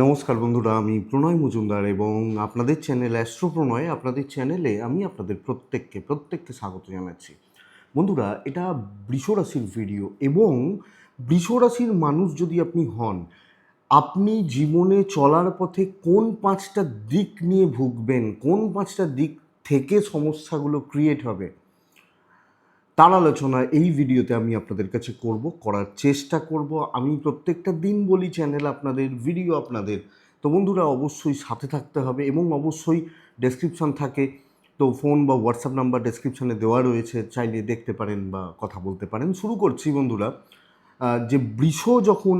নমস্কার বন্ধুরা, আমি প্রণয় মজুমদার এবং আপনাদের চ্যানেল অ্যাস্ট্রো প্রণয় আপনাদের চ্যানেলে আমি আপনাদের প্রত্যেককে প্রত্যেককে স্বাগত জানাচ্ছি। বন্ধুরা, এটা বৃষরাশির ভিডিও এবং বৃষরাশির মানুষ যদি আপনি হন, আপনি জীবনে চলার পথে কোন পাঁচটা দিক নিয়ে ভুগবেন, কোন পাঁচটা দিক থেকে সমস্যাগুলো ক্রিয়েট হবে? তার আলোচনা এই ভিডিওতে আমি আপনাদের কাছে করব, করার চেষ্টা করব। আমি প্রত্যেকটা দিন বলি চ্যানেল আপনাদের ভিডিও আপনাদের। তো বন্ধুরা, অবশ্যই সাথে থাকতে হবে এবং অবশ্যই ডেসক্রিপশন থাকে। তো ফোন বা হোয়াটসঅ্যাপ নাম্বার ডেসক্রিপশনে দেওয়া রয়েছে, চাইলে দেখতে পারেন বা কথা বলতে পারেন। শুরু করছি বন্ধুরা যে বৃষ যখন,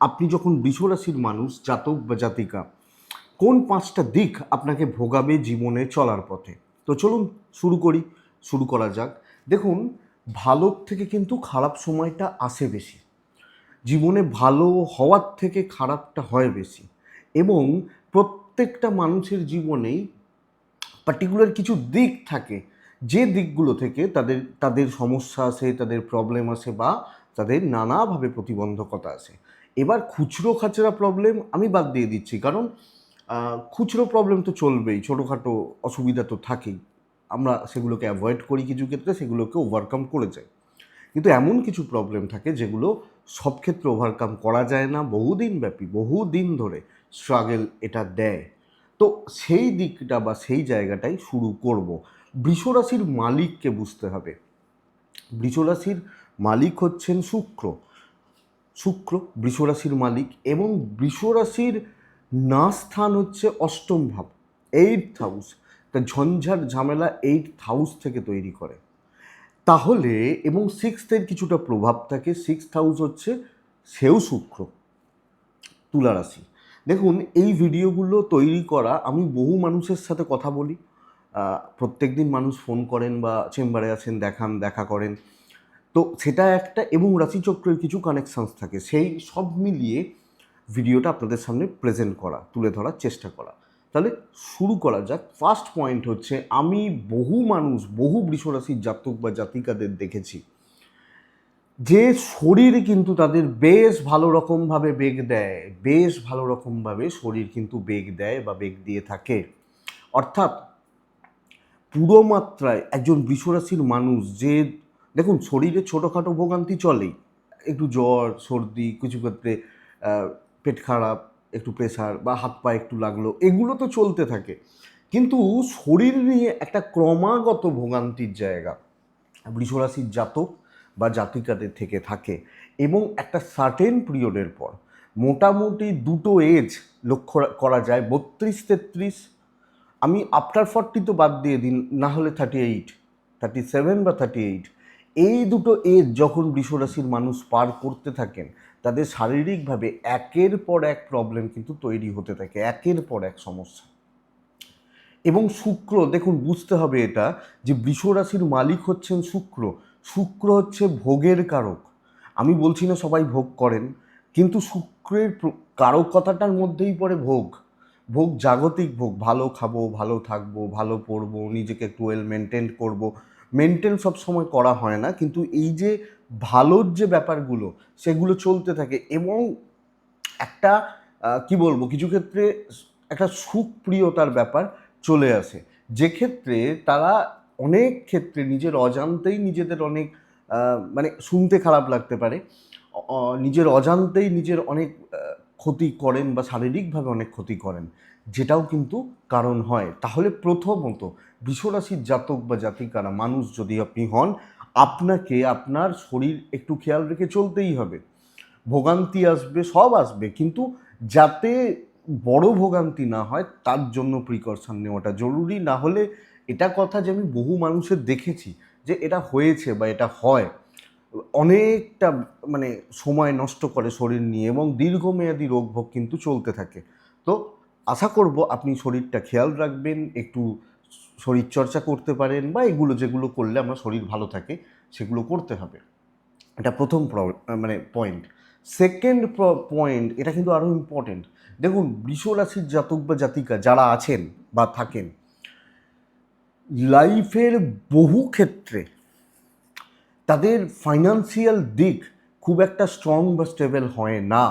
আপনি যখন বৃষ রাশির মানুষ, জাতক বা জাতিকা, কোন পাঁচটা দিক আপনাকে ভোগাবে জীবনে চলার পথে? তো চলুন শুরু করি, শুরু করা যাক। দেখুন ভালোর থেকে কিন্তু খারাপ সময়টা আসে বেশি। জীবনে ভালো হওয়ার থেকে খারাপটা হয় বেশি। এবং প্রত্যেকটা মানুষের জীবনেই পার্টিকুলার কিছু দিক থাকে। যে দিকগুলো থেকে তাদের তাদের সমস্যা আসে, তাদের প্রবলেম আসে বা তাদের নানাভাবে প্রতিবন্ধকতা আসে। এবার খুচরো খাচরা প্রবলেম আমি বাদ দিয়ে দিচ্ছি। কারণ খুচরো প্রবলেম তো চলবেই, ছোটোখাটো অসুবিধা তো থাকেই। আমরা সেগুলোকে অ্যাভয়েড করি কিছু ক্ষেত্রে, সেগুলোকে ওভারকাম করে যাই। কিন্তু এমন কিছু প্রবলেম থাকে যেগুলো সব ক্ষেত্রে ওভারকাম করা যায় না, বহুদিন ব্যাপী, বহুদিন ধরে স্ট্রাগেল এটা দেয়। তো সেই দিকটা বা সেই জায়গাটাই শুরু করব। বৃষরাশির মালিককে বুঝতে হবে। বৃষরাশির মালিক হচ্ছেন শুক্র। শুক্র বৃষরাশির মালিক এবং বৃষরাশির না স্থান হচ্ছে অষ্টম ভাব এইট হাউস তা ঝঞ্ঝাট ঝামেলা এইট হাউস থেকে তৈরি করে। তাহলে এবং সিক্সথের কিছুটা প্রভাব থাকে সিক্স হাউস হচ্ছে সেও শুক্র, তুলা রাশি। দেখুন, এই ভিডিওগুলো তৈরি করা, আমি বহু মানুষের সাথে কথা বলি। প্রত্যেক দিন মানুষ ফোন করেন বা চেম্বারে আছেন, দেখান, দেখা করেন। তো সেটা একটা এবং রাশিচক্রের কিছু কানেকশানস থাকে। সেই সব মিলিয়ে ভিডিওটা আপনাদের সামনে প্রেজেন্ট করা, তুলে ধরার চেষ্টা করা। তাহলে শুরু করা যাক। ফার্স্ট পয়েন্ট হচ্ছে, আমি বহু মানুষ, বহু বৃষরাশির জাতক বা জাতিকাদের দেখেছি, যে শরীর কিন্তু তাদের বেশ ভালো রকমভাবে বেগ দেয়, বেশ ভালো রকমভাবে শরীর কিন্তু বেগ দেয় বা বেগ দিয়ে থাকে। অর্থাৎ পুরো মাত্রায় একজন বৃষরাশির মানুষ যে, দেখুন শরীরে ছোটোখাটো ভোগান্তি চলেই, একটু জ্বর, সর্দি, কিছু ক্ষেত্রে পেট খারাপ একটু প্রেশার বা হাত পা একটু লাগল, এগুলো তো চলতে থাকে। কিন্তু শরীর নিয়ে একটা ক্রমাগত ভোগান্তির জায়গা। বৃষরাশির জাতক বা জাতিকাদের থেকে থাকে এবং একটা সার্টেন পিরিয়ডের পর। মোটামুটি দুটো এজ লক্ষ্য করা যায়, বত্রিশ, তেত্রিশ। আমি আফটার ফর্টি তো বাদ দিয়ে দিন, না হলে থার্টি এইট থার্টি সেভেন বা থার্টি এইট এই দুটো এজ যখন বৃষরাশির মানুষ পার করতে থাকেন তাদের শারীরিকভাবে একের পর এক প্রবলেম কিন্তু তৈরি হতে থাকে, একের পর এক সমস্যা। এবং শুক্র, দেখুন, বুঝতে হবে এটা যে বৃষরাশির মালিক হচ্ছেন শুক্র। শুক্র হচ্ছে ভোগের কারক। আমি বলছি না সবাই ভোগ করেন, কিন্তু শুক্রের কারকতাটার মধ্যেই পড়ে ভোগ। ভোগ জাগতিক ভোগ, ভালো খাব, ভালো থাকব, ভালো পড়ব, নিজেকে একটু ওয়েল মেনটেন করব। মেনটেন সবসময় করা হয় না, কিন্তু এই যে ভালোর যে ব্যাপারগুলো, সেগুলো চলতে থাকে এবং একটা কি বলব, কিছু ক্ষেত্রে একটা সুখপ্রিয়তার ব্যাপার চলে আসে। যে ক্ষেত্রে তারা অনেক ক্ষেত্রে নিজের অজান্তেই নিজেদের অনেক মানে শুনতে খারাপ লাগতে পারে নিজের অজান্তেই নিজের অনেক ক্ষতি করেন বা শারীরিকভাবে অনেক ক্ষতি করেন, যেটাও কিন্তু কারণ হয়। তাহলে প্রথমত বৃষরাশির জাতক বা জাতিকারা, মানুষ যদি আপনি হন, আপনাকে আপনার শরীর একটু খেয়াল রেখে চলতেই হবে। ভোগান্তি আসবে, সব আসবে, কিন্তু যাতে বড় ভোগান্তি না হয়, তার জন্য প্রিকশন নেওয়াটা জরুরি। না হলে এটা কথা যে আমি বহু মানুষের দেখেছি যে এটা হয়েছে বা এটা হয়। অনেকটা মানে সময় নষ্ট করে শরীর নিয়ে এবং দীর্ঘমেয়াদী রোগ ভোগ কিন্তু চলতে থাকে। তো আশা করব আপনি শরীরটা খেয়াল রাখবেন, একটু শরীর চর্চা করতে পারেন বা এগুলো যেগুলো করলে আমার শরীর ভালো থাকে সেগুলো করতে হবে। এটা প্রথম প্র- মানে পয়েন্ট সেকেন্ড পয়েন্ট এটা কিন্তু আরও ইম্পর্টেন্ট দেখুন, বৃষরাশির জাতক বা জাতিকা যারা আছেন বা থাকেন লাইফের বহু ক্ষেত্রে তাদের ফাইনান্সিয়াল দিক খুব একটা স্ট্রং বা স্টেবল হয় না।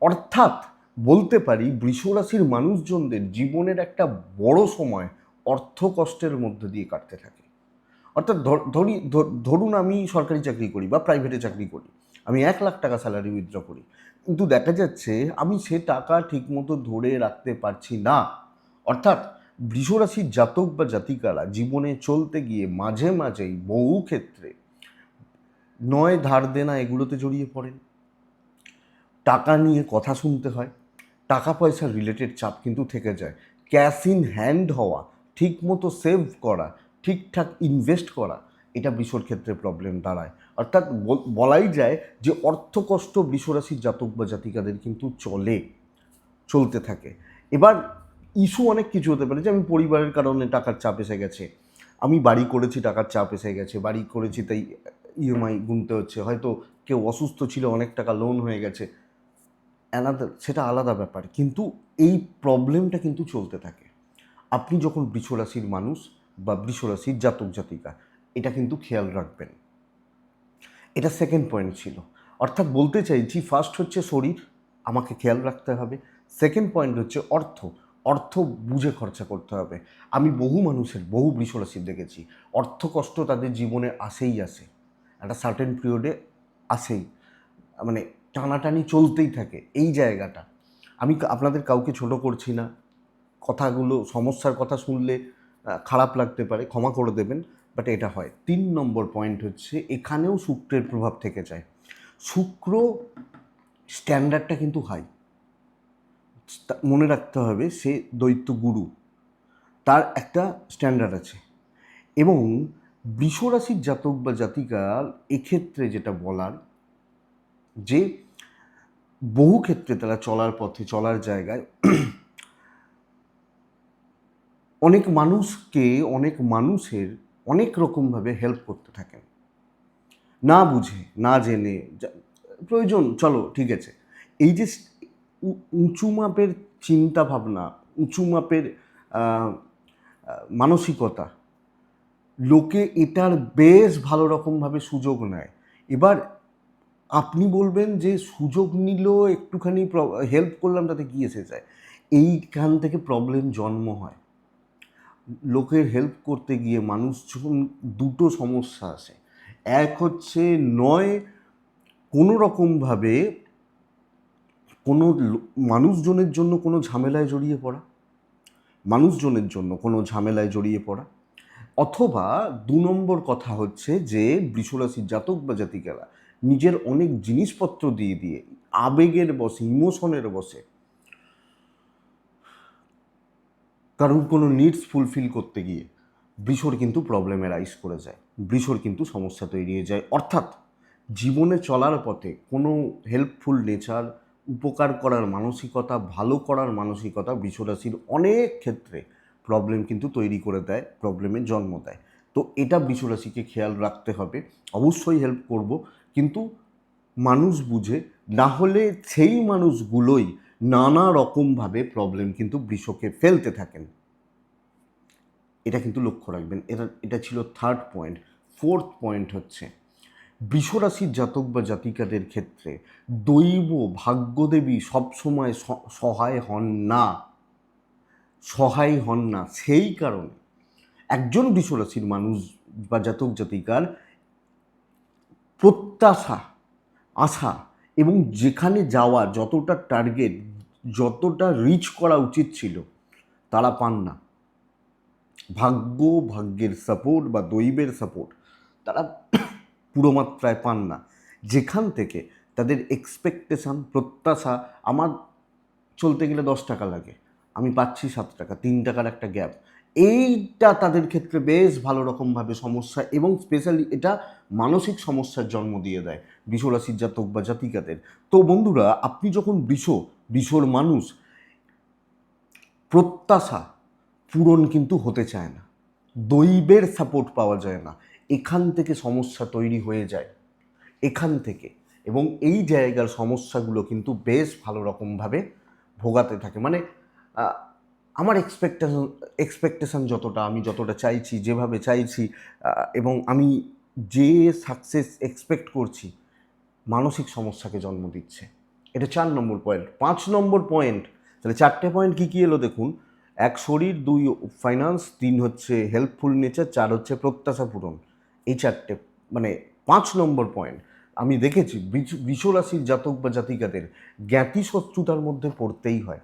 অর্থাৎ বলতে পারি বৃষরাশির মানুষজনদের জীবনের একটা বড় সময় অর্থ কষ্টের মধ্যে দিয়ে কাটতে থাকে। অর্থাৎ ধরি ধরুন আমি সরকারি চাকরি করি বা প্রাইভেটে চাকরি করি, আমি এক লাখ টাকা স্যালারি উইথড্র করি। কিন্তু দেখা যাচ্ছে আমি সে টাকা ঠিকমতো ধরে রাখতে পারছি না। অর্থাৎ বৃষরাশির জাতক বা জাতিকারা জীবনে চলতে গিয়ে মাঝে মাঝেই বহু ক্ষেত্রে নয় ধার দেনা এগুলোতে জড়িয়ে পড়েন। টাকা নিয়ে কথা শুনতে হয়, টাকা পয়সার রিলেটেড চাপ কিন্তু থেকে যায়। ক্যাশ ইন হ্যান্ড হওয়া, ঠিকমতো সেভ করা, ঠিকঠাক ইনভেস্ট করা, এটা বৃষর ক্ষেত্রে প্রবলেম দাঁড়ায়। অর্থাৎ বল- বলাই যায় যে অর্থকষ্ট বৃষরাশির জাতক বা জাতিকাদের কিন্তু চলে, চলতে থাকে। এবার ইস্যু অনেক কিছু হতে পারে, যে আমি পরিবারের কারণে টাকার চাপ এসে গেছে, আমি বাড়ি করেছি, টাকার চাপ এসে গেছে, বাড়ি করেছি, তাই ইএমআই গুনতে হচ্ছে। হয়তো কেউ অসুস্থ ছিল, অনেক টাকা লোন হয়ে গেছে। অ্যানাদার সেটা আলাদা ব্যাপার। কিন্তু এই প্রবলেমটা কিন্তু চলতে থাকে। আপনি যখন বৃষরাশির মানুষ বা বৃষরাশির জাতক জাতিকা, এটা কিন্তু খেয়াল রাখবেন। এটা সেকেন্ড পয়েন্ট ছিল। অর্থাৎ বলতে চাইছি ফার্স্ট হচ্ছে শরীর, আমাকে খেয়াল রাখতে হবে। সেকেন্ড পয়েন্ট হচ্ছে অর্থ। অর্থ বুঝে খরচা করতে হবে। আমি বহু মানুষের, বহু বৃষরাশির দেখেছি। অর্থ কষ্ট তাদের জীবনে আসেই আসে। একটা সার্টেন পিরিয়ডে আসেই। মানে টানাটানি চলতেই থাকে এই জায়গাটা। আমি আপনাদের কাউকে ছোট করছি না। কথাগুলো, সমস্যার কথা শুনলে খারাপ লাগতে পারে, ক্ষমা করে দেবেন বাট এটা হয়। তিন নম্বর পয়েন্ট হচ্ছে, এখানেও শুক্রের প্রভাব থেকে যায়। শুক্র স্ট্যান্ডার্ডটা কিন্তু হাই মনে রাখতে হবে, সে দৈত্য গুরু। তার একটা স্ট্যান্ডার্ড আছে। এবং বৃষরাশির জাতক বা জাতিকার এক্ষেত্রে যেটা বলার, যে বহু ক্ষেত্রে তারা চলার পথে, চলার জায়গায় অনেক মানুষকে, অনেক মানুষের অনেক রকমভাবে হেল্প করতে থাকেন। না বুঝে, না জেনে প্রয়োজন, চলো, ঠিক আছে। এই যে উঁচু মাপের চিন্তাভাবনা, উঁচু মাপের মানসিকতা লোকে এটার বেশ ভালো রকমভাবে সুযোগ নেয়। এবার আপনি বলবেন যে সুযোগ নিল, একটুখানি হেল্প করলাম, তাতে কি এসে যায়? এইখান থেকে প্রবলেম জন্ম হয়। লোকের হেল্প করতে গিয়ে মানুষজন দুটো সমস্যা আসে। এক হচ্ছে নয়, কোনো রকমভাবে কোনো মানুষজনের জন্য কোনো ঝামেলায় জড়িয়ে পড়া। মানুষজনের জন্য কোনো ঝামেলায় জড়িয়ে পড়া। অথবা দু নম্বর কথা হচ্ছে যে বৃষরাশির জাতক বা জাতিকারা নিজের অনেক জিনিসপত্র দিয়ে দিয়ে আবেগের বসে, ইমোশনের বসে কারোর কোনো নিডস ফুলফিল করতে গিয়ে বৃষর কিন্তু প্রবলেমে রাইস করে যায়। বৃষর কিন্তু সমস্যা তৈরি হয়ে যায়। অর্থাৎ জীবনে চলার পথে কোনো হেল্পফুল নেচার উপকার করার মানসিকতা, ভালো করার মানসিকতা বৃষরাশির অনেক ক্ষেত্রে প্রবলেম কিন্তু তৈরি করে দেয় প্রবলেমের জন্ম দেয়। তো এটা বৃষরাশিকে খেয়াল রাখতে হবে। অবশ্যই হেল্প করব, কিন্তু মানুষ বুঝে, না হলে সেই মানুষগুলোই নানা রকমভাবে প্রবলেম কিন্তু বৃষকে ফেলতে থাকেন। এটা কিন্তু লক্ষ্য রাখবেন, এটা এটা ছিল থার্ড পয়েন্ট ফোর্থ পয়েন্ট হচ্ছে, বৃষরাশির জাতক বা জাতিকাদের ক্ষেত্রে দৈব ভাগ্যদেবী সবসময় সহায় হন না। সহায় হন না। সেই কারণে একজন বৃষরাশির মানুষ বা জাতক জাতিকার প্রত্যাশা, আশা এবং যেখানে যাওয়া, যতটা টার্গেট যতটা রিচ করা উচিত ছিল, তারা পান না। ভাগ্য, ভাগ্যের সাপোর্ট বা দৈবের সাপোর্ট তারা পুরো মাত্রায় পান না। যেখান থেকে তাদের এক্সপেকটেশন প্রত্যাশা আমার চলতে গেলে দশ টাকা লাগে। আমি পাচ্ছি সাত টাকা, তিন টাকার একটা গ্যাপ। এইটা তাদের ক্ষেত্রে বেশ ভালো রকমভাবে সমস্যা এবং স্পেশালি এটা মানসিক সমস্যার জন্ম দিয়ে দেয় বিশ্বরাশির জাতক বা জাতিকাদের। তো বন্ধুরা, আপনি যখন বিষ বিশ্বর মানুষ, প্রত্যাশা পূরণ কিন্তু হতে চায় না। দৈবের সাপোর্ট পাওয়া যায় না। এখান থেকে সমস্যা তৈরি হয়ে যায়। এখান থেকে। এবং এই জায়গার সমস্যাগুলো কিন্তু বেশ ভালো রকমভাবে ভোগাতে থাকে। মানে আমার এক্সপেকটেশন এক্সপেকটেশন যতটা, আমি যতটা চাইছি, যেভাবে চাইছি এবং আমি যে সাকসেস এক্সপেক্ট করছি, মানসিক সমস্যাকে জন্ম দিচ্ছে। এটা চার নম্বর পয়েন্ট পাঁচ নম্বর পয়েন্ট তাহলে চারটে পয়েন্ট কী কী এলো দেখুন? এক শরীর, দুই ফাইন্যান্স তিন হচ্ছে হেল্পফুল নেচার চার হচ্ছে প্রত্যাশা পূরণ। এই চারটে মানে পাঁচ নম্বর পয়েন্ট আমি দেখেছি বৃষরাশির জাতক বা জাতিকাদের জ্ঞাতি শত্রুতার মধ্যে পড়তেই হয়।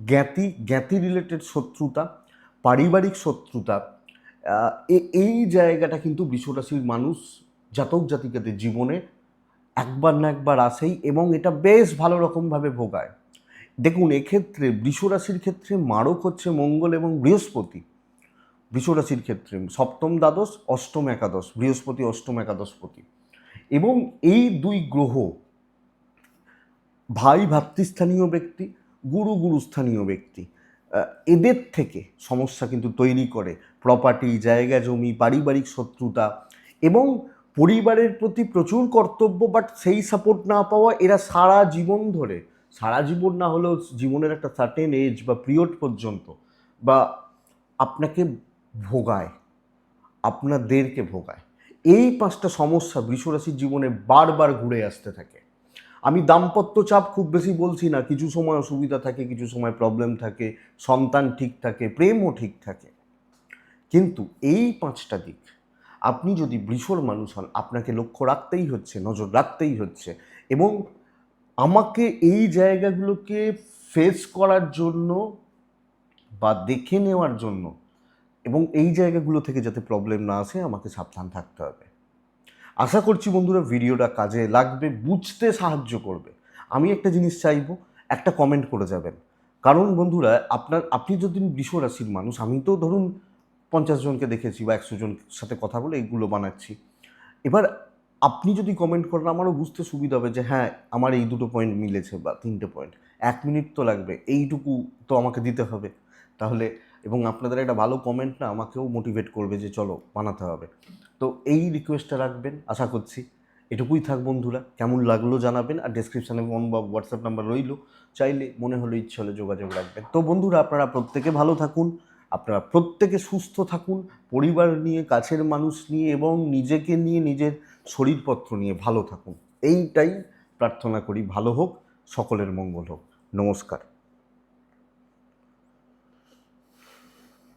জ্ঞাতি জ্ঞাতি রিলেটেড শত্রুতা, পারিবারিক শত্রুতা এই জায়গাটা কিন্তু বৃষরাশির মানুষ, জাতক জাতিকাদের জীবনে একবার না একবার আসেই এবং এটা বেশ ভালো রকমভাবে ভোগায়। দেখুন, এক্ষেত্রে বৃষরাশির ক্ষেত্রে মারক হচ্ছে মঙ্গল এবং বৃহস্পতি। বৃষরাশির ক্ষেত্রে সপ্তম দ্বাদশ, অষ্টম একাদশ, বৃহস্পতি, অষ্টম একাদশ একাদশপতি। এবং এই দুই গ্রহ, ভাই ভাতৃস্থানীয় ব্যক্তি গুরু গুরুস্থানীয় ব্যক্তি। এদের থেকে সমস্যা কিন্তু তৈরি করে। প্রপার্টি জায়গা, জমি, পারিবারিক শত্রুতা এবং পরিবারের প্রতি প্রচুর কর্তব্য বাট সেই সাপোর্ট না পাওয়া এরা সারা জীবন ধরে। সারা জীবন না হলেও জীবনের একটা সার্টেন এজ বা পিরিয়ড পর্যন্ত বা আপনাকে ভোগায়, আপনাদেরকে ভোগায়। এই পাঁচটা সমস্যা বৃষরাশির জীবনে বারবার ঘুরে আসতে থাকে। আমি দাম্পত্য চাপ খুব বেশি বলছি না। কিছু সময় অসুবিধা থাকে, কিছু সময় প্রবলেম থাকে, সন্তান ঠিক থাকে, প্রেমও ঠিক থাকে। কিন্তু এই পাঁচটা দিক, আপনি যদি বৃষর মানুষ হন, আপনাকে লক্ষ্য রাখতেই হচ্ছে, নজর রাখতেই হচ্ছে এবং আমাকে এই জায়গাগুলোকে ফেস করার জন্য বা দেখে নেওয়ার জন্য এবং এই জায়গাগুলো থেকে যাতে প্রবলেম না আসে, আমাকে সাবধান থাকতে হবে। আশা করছি বন্ধুরা ভিডিওটা কাজে লাগবে, বুঝতে সাহায্য করবে। আমি একটা জিনিস চাইব, একটা কমেন্ট করে যাবেন। কারণ বন্ধুরা, আপনার, আপনি যদি বৃষ রাশির মানুষ, আমি তো ধরুন পঞ্চাশ জনকে দেখেছি বা একশো জনের সাথে কথা বলে এগুলো বানাচ্ছি। এবার আপনি যদি কমেন্ট করেন, আমারও বুঝতে সুবিধা হবে যে হ্যাঁ আমার এই দুটো পয়েন্ট মিলেছে বা তিনটে পয়েন্ট এক মিনিট তো লাগবে, এইটুকু তো আমাকে দিতে হবে। তাহলে এবং আপনাদের একটা ভালো কমেন্ট না আমাকেও মোটিভেট করবে যে চলো বানাতে হবে। তো এই রিকোয়েস্টটা রাখবেন, আশা করছি এটুকুই থাক বন্ধুরা। কেমন লাগল জানাবেন আর ডেসক্রিপশানে ফোন বা হোয়াটসঅ্যাপ নাম্বার রইল। চাইলে মনে হলো ইচ্ছে হলে যোগাযোগ রাখবেন। তো বন্ধুরা, আপনারা প্রত্যেকে ভালো থাকুন, আপনারা প্রত্যেকে সুস্থ থাকুন, পরিবার নিয়ে, কাছের মানুষ নিয়ে এবং নিজেকে নিয়ে, নিজের শরীরপত্র নিয়ে ভালো থাকুন। এইটাই প্রার্থনা করি, ভালো হোক, সকলের মঙ্গল হোক। নমস্কার।